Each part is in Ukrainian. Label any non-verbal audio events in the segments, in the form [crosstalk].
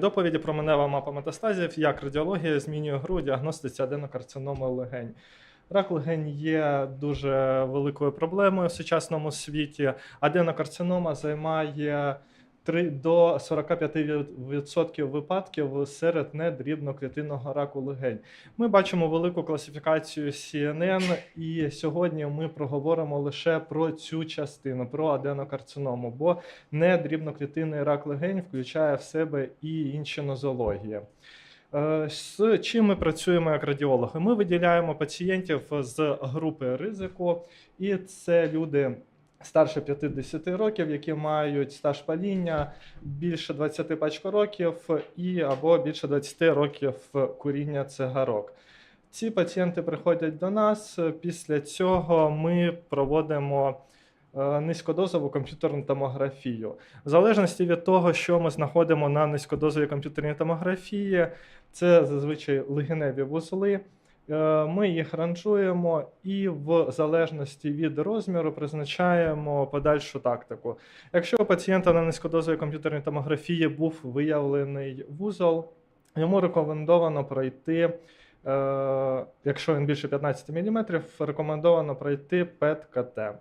Доповіді про менева мапа метастазів, як радіологія змінює гру у діагностиці аденокарциноми легень. Рак легень є дуже великою проблемою в сучасному світі. Аденокарцинома займає 3 до 45% випадків серед недрібноклітинного раку легень. Ми бачимо велику класифікацію CNN, і сьогодні ми проговоримо лише про цю частину, про аденокарциному, бо недрібноклітинний рак легень включає в себе і інші нозології. Е, З чим ми працюємо як радіологи? Ми виділяємо пацієнтів з групи ризику, і це люди старше 50 років, які мають стаж паління більше 20 пачко років і або більше 20 років куріння цигарок. Ці пацієнти приходять до нас. Після цього ми проводимо е, низькодозову комп'ютерну томографію. В залежності від того, що ми знаходимо на низькодозовій комп'ютерній томографії, це зазвичай легеневі вузли. Е, Ми їх ранжуємо і в залежності від розміру призначаємо подальшу тактику. Якщо у пацієнта на низькодозовій комп'ютерній томографії був виявлений вузол, йому рекомендовано пройти, е, якщо він більше 15 мм, рекомендовано пройти ПЕТ-КТ.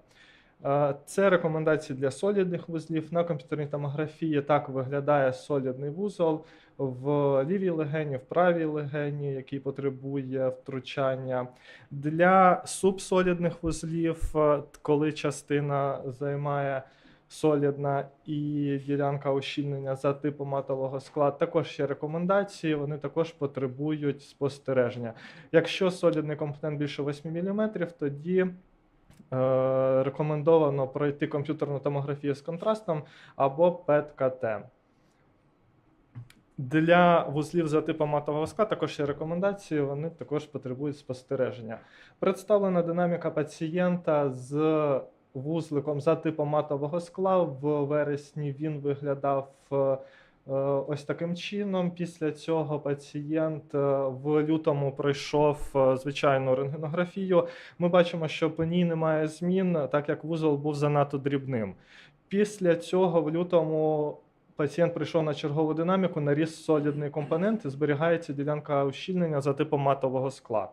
Е, Це рекомендації для солідних вузлів. На комп'ютерній томографії так виглядає солідний вузол в лівій легені, в правій легені, який потребує втручання. Для субсолідних вузлів, е, коли частина займає солідна і ділянка ущільнення за типом матового скла, також є рекомендації, вони також потребують спостереження. Якщо солідний компонент більше 8 мм, тоді рекомендовано пройти комп'ютерну томографію з контрастом або ПЕТ-КТ. Для вузлів за типом матового скла також є рекомендації, вони також потребують спостереження. Представлена динаміка пацієнта з вузликом за типом матового скла. В вересні він виглядав е, Е, Ось таким чином, після цього пацієнт е, в лютому пройшов е, звичайну рентгенографію. Ми бачимо, що по ній немає змін, так як вузол був занадто дрібним. Після цього в лютому пацієнт прийшов на чергову динаміку, наріс солідний компонент і зберігається ділянка ущільнення за типом матового скла.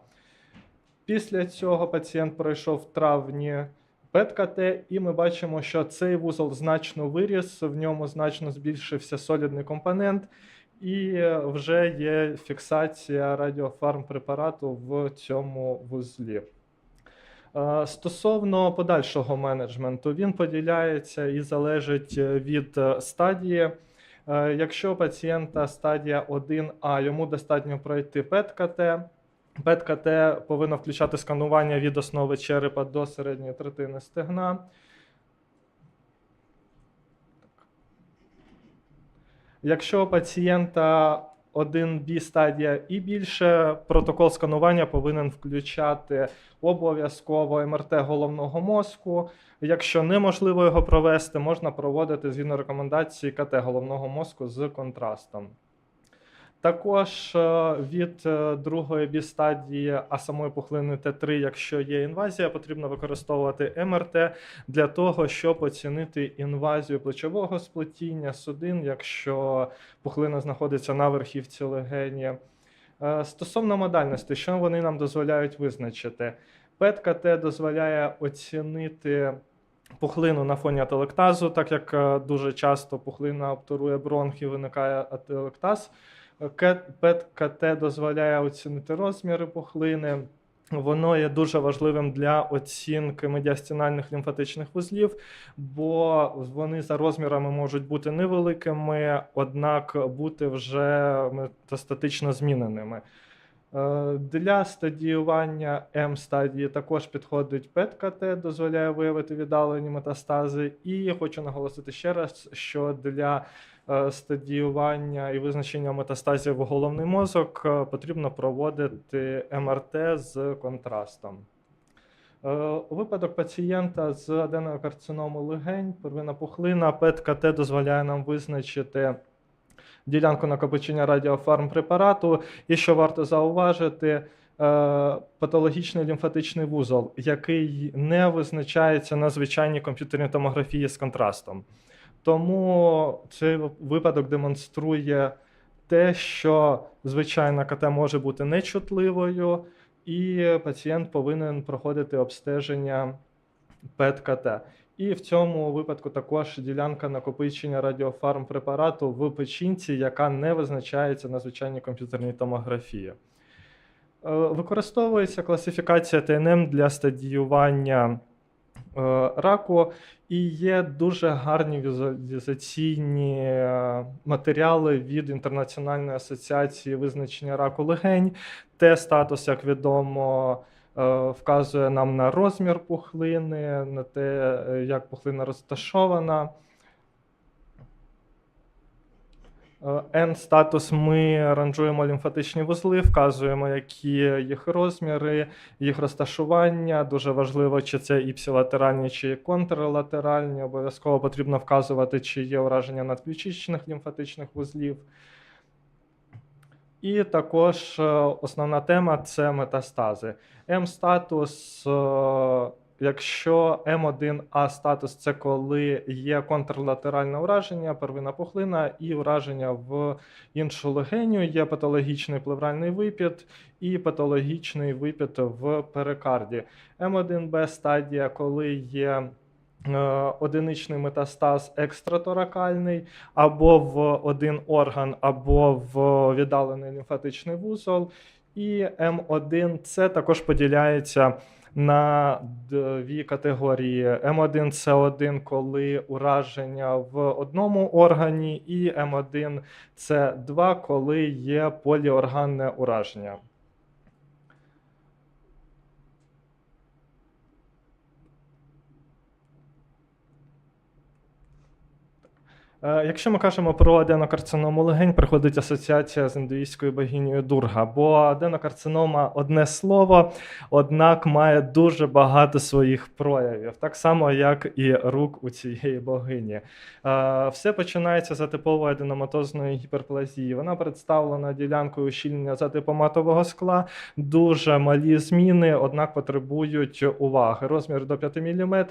Після цього пацієнт пройшов в травні ПЕТ-КТ, і ми бачимо, що цей вузол значно виріс, в ньому значно збільшився солідний компонент, і вже є фіксація радіофармпрепарату в цьому вузлі. Е, Стосовно подальшого менеджменту, він поділяється і залежить від стадії. Е, Якщо у пацієнта стадія 1А, йому достатньо пройти ПЕТ-КТ. ПЕТ-КТ повинно включати сканування від основи черепа до середньої третини стегна. Якщо у пацієнта 1B стадія і більше, протокол сканування повинен включати обов'язково МРТ головного мозку. Якщо неможливо його провести, можна проводити згідно рекомендації КТ головного мозку з контрастом. Також е, від е, другої бі-стадії, а самої пухлини Т3, якщо є інвазія, потрібно використовувати МРТ для того, щоб оцінити інвазію плечового сплетіння судин, якщо пухлина знаходиться на верхівці легені. Е, Стосовно модальності, що вони нам дозволяють визначити? ПЕТ-КТ дозволяє оцінити пухлину на фоні ателектазу, так як дуже часто пухлина обтурує бронхи, виникає ателектаз. ПЕТ-КТ дозволяє оцінити розміри пухлини. Воно є дуже важливим для оцінки медіастінальних лімфатичних вузлів, бо вони за розмірами можуть бути невеликими, однак бути вже метастатично зміненими. Е, Для стадіювання М-стадії також підходить ПЕТ-КТ, дозволяє виявити віддалені метастази. І хочу наголосити ще раз, що для стадіювання і визначення метастазів у головний мозок е, потрібно проводити МРТ з контрастом. Е, У випадок пацієнта з аденокарциному легень, первинна пухлина, ПЕТ-КТ дозволяє нам визначити ділянку накопичення радіофармпрепарату. І що варто зауважити, е, патологічний лімфатичний вузол, який не визначається на звичайній комп'ютерній томографії з контрастом. Тому цей випадок демонструє те, що звичайна КТ може бути нечутливою, і пацієнт повинен проходити обстеження ПЕТ-КТ. І в цьому випадку також ділянка накопичення радіофармпрепарату в печінці, яка не визначається на звичайній комп'ютерній томографії. Е, Використовується класифікація ТНМ для стадіювання раку, і є дуже гарні візуалізаційні е, матеріали від Інтернаціональної асоціації визначення раку легень. Те статус, як відомо, е, вказує нам на розмір пухлини, на те, е, як пухлина розташована. N-статус ми ранжуємо лімфатичні вузли, вказуємо, які їх розміри, їх розташування. Дуже важливо, чи це іпсилатеральні, чи контрлатеральні. Обов'язково потрібно вказувати, чи є ураження надключичних лімфатичних вузлів. І також е, основна тема це метастази. М-статус, е, якщо М1А статус це коли є контрлатеральне ураження, первинна пухлина і ураження в іншу легеню, є патологічний плевральний випід і патологічний випід в перикарді. М1Б стадія, коли є е, одиничний метастаз екстраторакальний, або в один орган, або в віддалений лімфатичний вузол. І М1 це також поділяється на дві категорії: М1 С1, коли ураження в одному органі, і М1 С2, коли є поліорганне ураження. Якщо ми кажемо про аденокарциному легень, приходить асоціація з індуїстською богинею Дурга, бо аденокарцинома одне слово, однак має дуже багато своїх проявів, так само, як і рук у цієї богині. Е, Все починається з атипової аденоматозної гіперплазії. Вона представлена ділянкою ущільнення затипоматового скла, дуже малі зміни, однак потребують уваги. Розмір до 5 мм,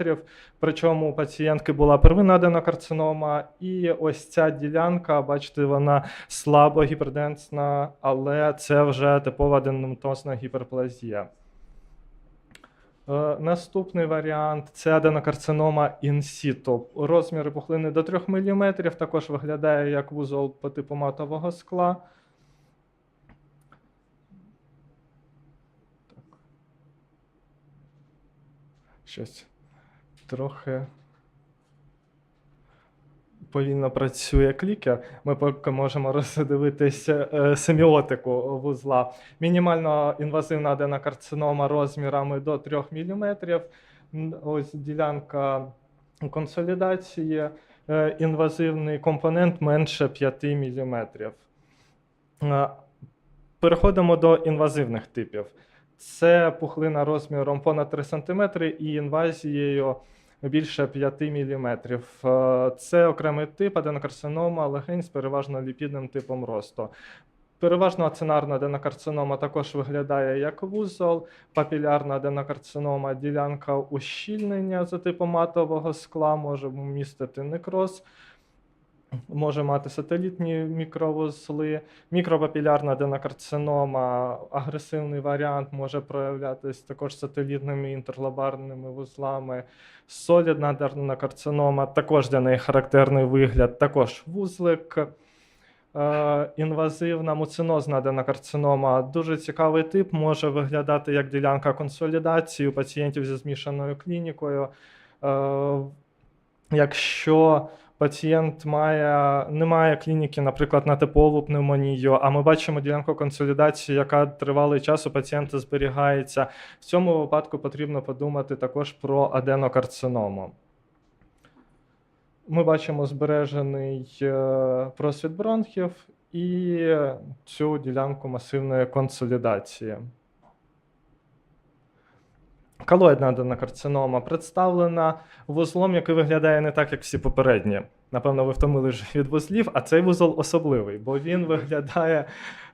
причому у пацієнтки була первинна аденокарцинома, і ось ця ділянка, бачите, вона слабо гіперденсна, але це вже типова аденоматозна гіперплазія. Е, Наступний варіант це аденокарцинома інсіту. Розміри пухлини до 3 мм, також виглядає як вузол по типу матового скла. Щось трохи повільно працює клікер. Ми поки можемо [laughs] роздивитися е, семіотику вузла. Мінімально інвазивна аденокарцинома розмірами до 3 мм. Ось ділянка консолідації. Е, Інвазивний компонент менше 5 мм. Е, Переходимо до інвазивних типів. Це пухлина розміром понад 3 см і інвазією більше 5 мм. Це окремий тип аденокарцинома легень з переважно ліпідним типом росту. Переважно ацинарна аденокарцинома також виглядає як вузол, папілярна аденокарцинома ділянка ущільнення за типом матового скла, може містити некроз, може мати сателітні мікровузли. Мікропапілярна аденокарцинома, агресивний варіант, може проявлятися також сателітними інтерлобарними вузлами. Солідна аденокарцинома, також для неї характерний вигляд, також вузлик. Е, Інвазивна муцинозна аденокарцинома дуже цікавий тип, може виглядати як ділянка консолідації у пацієнтів зі змішаною клінікою. Е, Якщо пацієнт має, не має клініки, наприклад, на типову пневмонію, а ми бачимо ділянку консолідації, яка тривалий час у пацієнта зберігається, в цьому випадку потрібно подумати також про аденокарциному. Ми бачимо збережений е, просвіт бронхів і цю ділянку масивної консолідації. Колоїдна аденокарцинома представлена вузлом, який виглядає не так, як всі попередні. Напевно, ви втомили вже від вузлів, а цей вузол особливий, бо він виглядає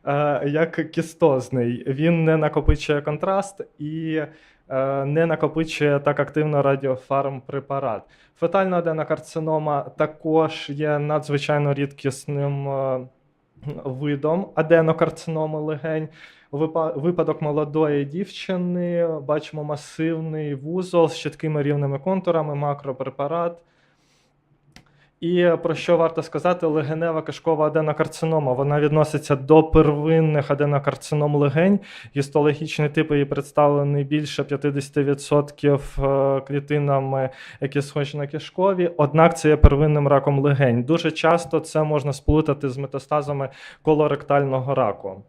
е, як кістозний. Він не накопичує контраст і е, не накопичує так активно радіофармпрепарат. Фетальна аденокарцинома також є надзвичайно рідкісним. Е, видом аденокарциноми легень. Випа- Випадок молодої дівчини, бачимо масивний вузол з чіткими рівними контурами, макропрепарат. І про що варто сказати, легенева кишкова аденокарцинома. Вона відноситься до первинних аденокарцином легень. Гістологічний тип її представлений більше 50% е, клітинами, які схожі на кишкові. Однак це є первинним раком легень. Дуже часто це можна сплутати з метастазами колоректального раку.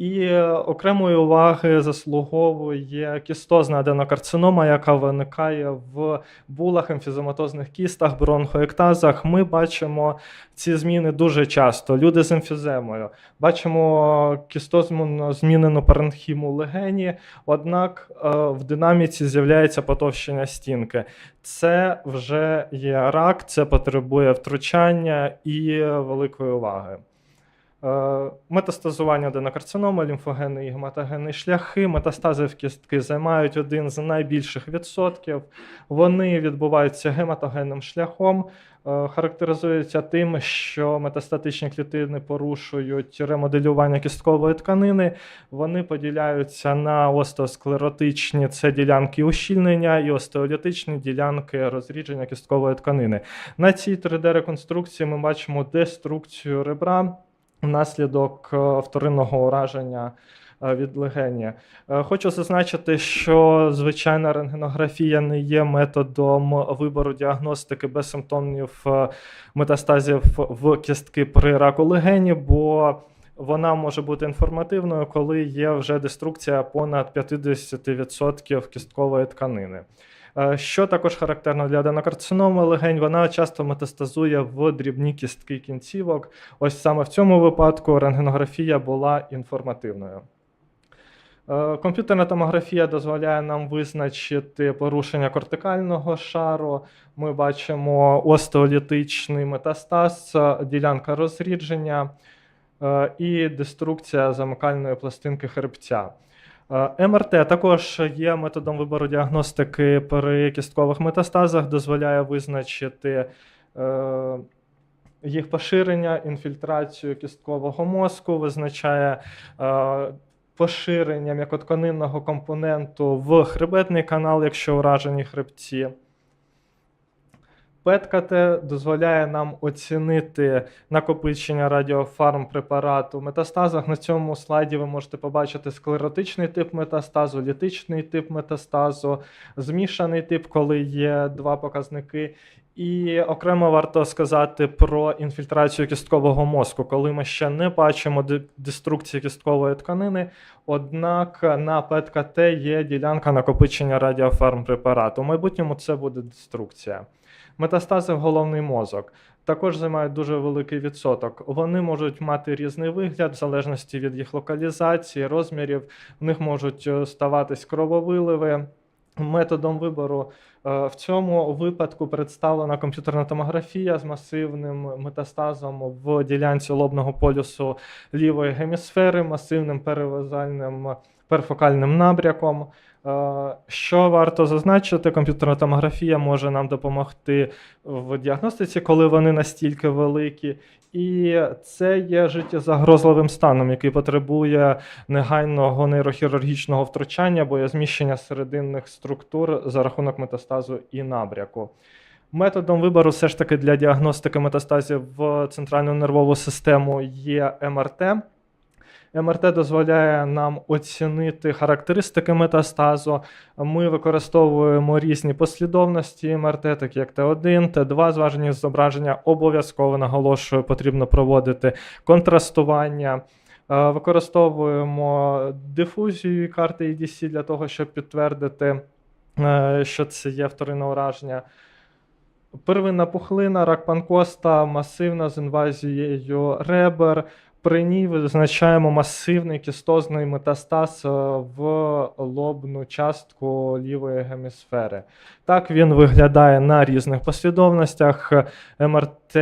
І окремої уваги заслуговує кістозна аденокарцинома, яка виникає в булах, емфізематозних кістах, бронхоектазах. Ми бачимо ці зміни дуже часто. Люди з емфіземою. Бачимо кістозну змінену паренхіму легені, однак е, в динаміці з'являється потовщення стінки. Це вже є рак, це потребує втручання і великої уваги. Е, Метастазування аденокарциноми, лімфогенний і гематогенний шляхи. Метастази в кістки займають один з найбільших відсотків. Вони відбуваються гематогенним шляхом, е, характеризуються тим, що метастатичні клітини порушують ремоделювання кісткової тканини. Вони поділяються на остеосклеротичні це ділянки ущільнення, і остеолітичні ділянки розрідження кісткової тканини. На цій 3D-реконструкції ми бачимо деструкцію ребра внаслідок е, вторинного ураження е, від легені. Е, Хочу зазначити, що звичайна рентгенографія не є методом вибору діагностики безсимптомів е, метастазів в кістки при раку легені, бо вона може бути інформативною, коли є вже деструкція понад 50% кісткової тканини. Е, Що також характерно для аденокарциноми легень, вона часто метастазує в дрібні кістки кінцівок. Ось саме в цьому випадку рентгенографія була інформативною. Е, Комп'ютерна томографія дозволяє нам визначити порушення кортикального шару. Ми бачимо остеолітичний метастаз, е, ділянка розрідження і деструкція замикальної пластинки хребця. Е, МРТ також є методом вибору діагностики при кісткових метастазах, дозволяє визначити е, їх поширення, інфільтрацію кісткового мозку, визначає е, поширення м'якотканинного компоненту в хребетний канал, якщо уражені хребці. ПЕТ-КТ дозволяє нам оцінити накопичення радіофарм препарату в метастазах. На цьому слайді ви можете побачити склеротичний тип метастазу, літичний тип метастазу, змішаний тип, коли є два показники. І окремо варто сказати про інфільтрацію кісткового мозку, коли ми ще не бачимо де- деструкції кісткової тканини, однак на ПЕТ-КТ є ділянка накопичення радіофарм препарату. У майбутньому це буде деструкція. Метастази в головний мозок також займають дуже великий відсоток. Вони можуть мати різний вигляд в залежності від їх локалізації, розмірів. В них можуть е, ставатись крововиливи. Методом вибору е, в цьому випадку представлена комп'ютерна томографія з масивним метастазом в ділянці лобного полюсу лівої гемісфери, масивним перевазальним перфокальним набряком. Е, Що варто зазначити, комп'ютерна томографія може нам допомогти в діагностиці, коли вони настільки великі, і це є життєзагрозливим станом, який потребує негайного нейрохірургічного втручання, бо зміщення серединних структур за рахунок метастазу і набряку. Методом вибору все ж таки для діагностики метастазів в центральну нервову систему є МРТ. МРТ дозволяє нам оцінити характеристики метастазу. Ми використовуємо різні послідовності МРТ, такі як Т1, Т2 зважені зображення. Обов'язково наголошую, потрібно проводити контрастування. Е, Використовуємо дифузію карти EDC для того, щоб підтвердити, е, що це є вторинне ураження. Первинна пухлина, рак панкоста, масивна з інвазією ребер. При ній визначаємо масивний кістозний метастаз е, в лобну частку лівої гемісфери. Так він виглядає на різних послідовностях. МРТ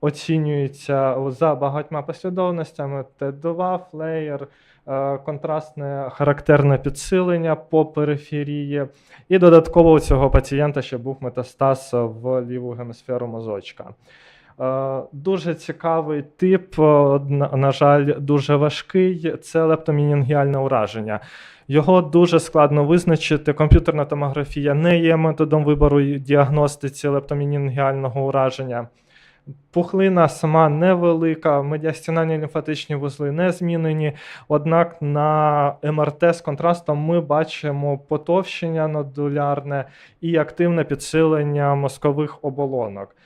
оцінюється за багатьма послідовностями: Т2, флеєр, е, контрастне характерне підсилення по периферії. І додатково у цього пацієнта ще був метастаз в ліву гемісферу мозочка. Е, Дуже цікавий тип, е, на, жаль, дуже важкий. Це лептомінінгіальне ураження. Його дуже складно визначити. Комп'ютерна томографія не є методом вибору діагностиці лептомінінгіального ураження. Пухлина сама невелика, медіастінальні лімфатичні вузли не змінені. Однак на МРТ з контрастом ми бачимо потовщення нодулярне і активне підсилення мозкових оболонок.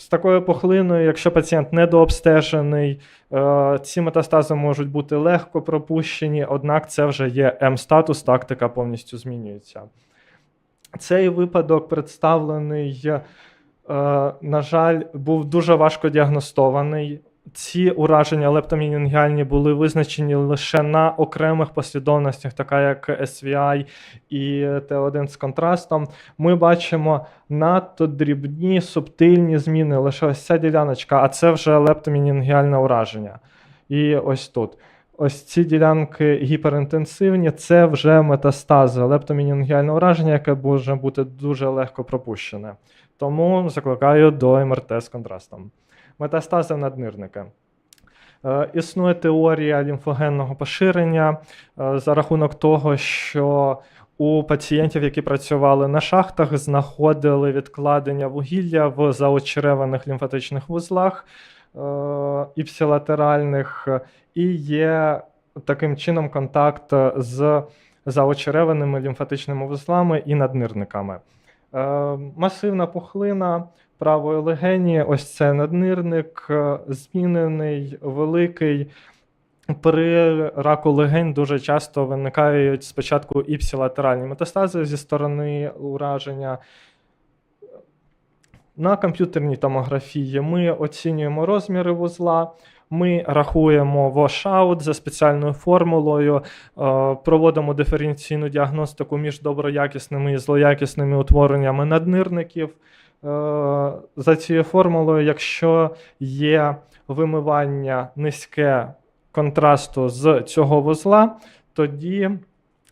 З такою пухлиною, якщо пацієнт недообстежений, е, ці метастази можуть бути легко пропущені, однак це вже є М-статус, тактика повністю змінюється. Цей випадок представлений, е, на жаль, був дуже важко діагностований. Ці ураження лептомінінгіальні були визначені лише на окремих послідовностях, така як SVI і Т1 з контрастом. Ми бачимо надто дрібні субтильні зміни, лише ось ця діляночка, а це вже лептомінінгіальне ураження. І ось тут. Ось ці ділянки гіперінтенсивні, це вже метастази, лептомінінгіальне ураження, яке може бути дуже легко пропущене. Тому закликаю до МРТ з контрастом. Метастази наднирника. Е, Існує теорія лімфогенного поширення е, за рахунок того, що у пацієнтів, які працювали на шахтах, знаходили відкладення вугілля в заочереваних лімфатичних вузлах е, іпсилатеральних, і є таким чином контакт з заочереваними лімфатичними вузлами і наднирниками. Масивна пухлина правої легені, ось це наднирник, е, змінений, великий. При раку легень дуже часто виникають спочатку іпсилатеральні метастази зі сторони ураження. На комп'ютерній томографії ми оцінюємо розміри вузла, ми рахуємо washout за спеціальною формулою, е, проводимо диференційну діагностику між доброякісними і злоякісними утвореннями наднирників. Е, За цією формулою, якщо є вимивання низьке контрасту з цього вузла, тоді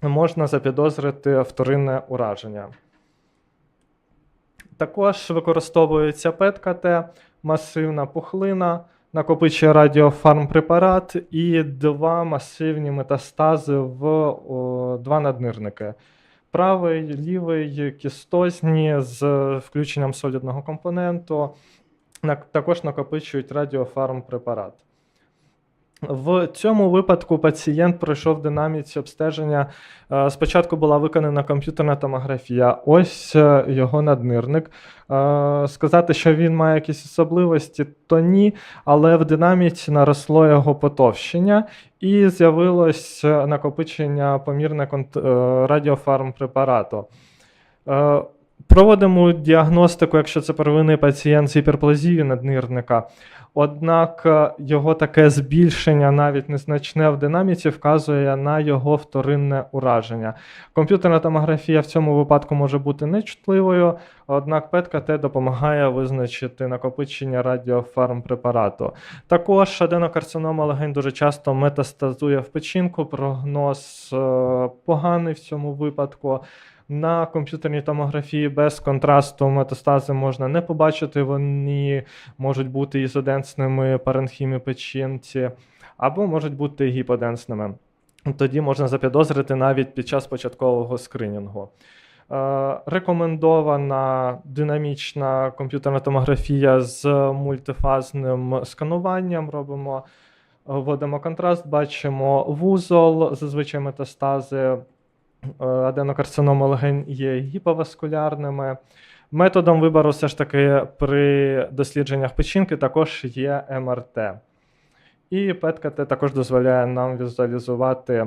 можна запідозрити вторинне ураження. Також використовується ПЕТ-КТ, масивна пухлина, накопичує радіофармпрепарат і два масивні метастази в о, два наднирники. Правий, лівий, кістозні з включенням солідного компоненту. Також накопичують радіофармпрепарат. В цьому випадку пацієнт пройшов динаміці обстеження. Е, Спочатку була виконана комп'ютерна томографія. Ось е, його наднирник. Е, Сказати, що він має якісь особливості, то ні, але в динаміці наросло його потовщення і з'явилось накопичення помірне радіофармпрепарату. Проводимо діагностику, якщо це первинний пацієнт з гіперплазією наднирника. Однак е, його таке збільшення, навіть незначне в динаміці, вказує на його вторинне ураження. Комп'ютерна томографія в цьому випадку може бути нечутливою, однак ПЕТ-КТ допомагає визначити накопичення радіофармпрепарату. Також аденокарцинома легень дуже часто метастазує в печінку, прогноз е, поганий в цьому випадку. На комп'ютерній томографії без контрасту метастази можна не побачити, вони можуть бути ізоденсними паренхімі печінці, або можуть бути гіподенсними. Тоді можна запідозрити навіть під час початкового скринінгу. Е, Рекомендована динамічна комп'ютерна томографія з мультифазним скануванням. Робимо, вводимо контраст, бачимо вузол, зазвичай метастази е, аденокарциноми легень є гіповаскулярними. Методом вибору все ж таки при дослідженнях печінки також є МРТ. І ПЕТ-КТ також дозволяє нам візуалізувати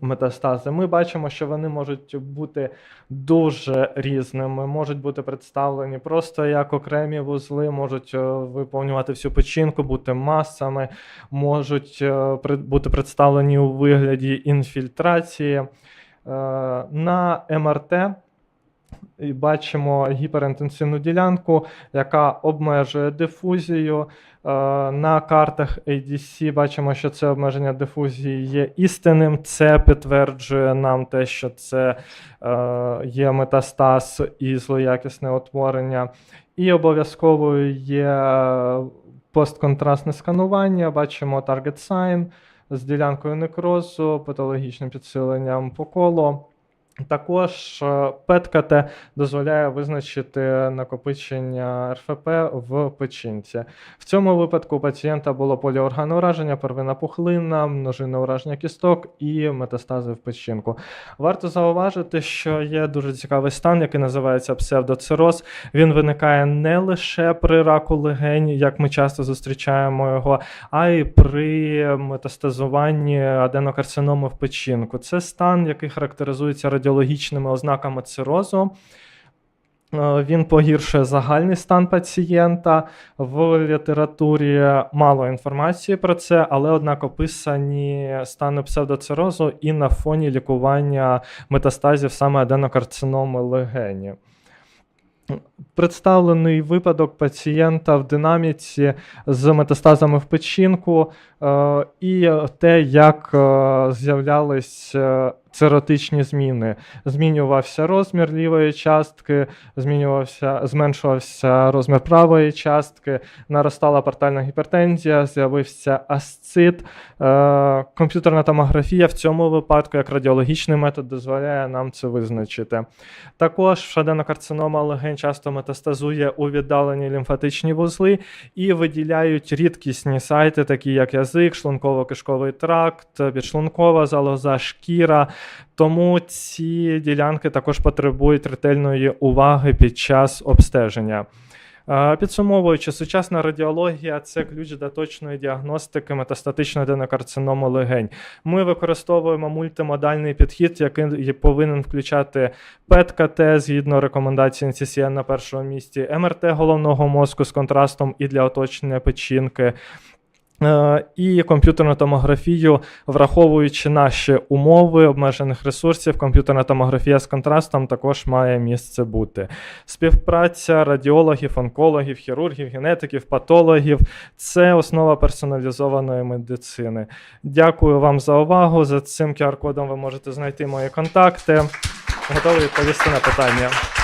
метастази. Ми бачимо, що вони можуть бути дуже різними, можуть бути представлені просто як окремі вузли, можуть е, виповнювати всю печінку, бути масами, можуть е, бути представлені у вигляді інфільтрації. Е, На МРТ І бачимо гіперінтенсивну ділянку, яка обмежує дифузію. Е, На картах ADC бачимо, що це обмеження дифузії є істинним. Це підтверджує нам те, що це е, є метастаз і злоякісне утворення. І обов'язковою є постконтрастне сканування. Бачимо target sign з ділянкою некрозу, патологічним підсиленням по колу. Також е, ПЕТ-КТ дозволяє визначити накопичення РФП в печінці. В цьому випадку у пацієнта було поліорганне ураження, первинна пухлина, множинне ураження кісток і метастази в печінку. Варто зауважити, що є дуже цікавий стан, який називається псевдоцироз. Він виникає не лише при раку легень, як ми часто зустрічаємо його, а й при метастазуванні аденокарциноми в печінку. Це стан, який характеризується радіологічними ознаками цирозу. Е, Він погіршує загальний стан пацієнта. В літературі мало інформації про це, але однак описані стани псевдоцирозу і на фоні лікування метастазів саме аденокарциноми легені. Представлений випадок пацієнта в динаміці з метастазами в печінку е, і те, як е, з'являлись циротичні зміни. Змінювався розмір лівої частки, змінювався, зменшувався розмір правої частки, наростала портальна гіпертензія, з'явився асцит. Е, Комп'ютерна томографія в цьому випадку, як радіологічний метод, дозволяє нам це визначити. Також аденокарцинома легень часто метастазує у віддалені лімфатичні вузли і виділяють рідкісні сайти, такі як язик, шлунково-кишковий тракт, підшлункова залоза, шкіра. Тому ці ділянки також потребують ретельної уваги під час обстеження. Е, Підсумовуючи, сучасна радіологія це ключ до точної діагностики метастатичної аденокарциноми легень. Ми використовуємо мультимодальний підхід, який повинен включати ПЕТ-КТ згідно рекомендацій NCCN на першому місці, МРТ головного мозку з контрастом і для оточення печінки. Е, І комп'ютерну томографію, враховуючи наші умови обмежених ресурсів, комп'ютерна томографія з контрастом також має місце бути. Співпраця радіологів, онкологів, хірургів, генетиків, патологів це основа персоналізованої медицини. Дякую вам за увагу. За цим QR-кодом ви можете знайти мої контакти. Готовий відповісти на питання.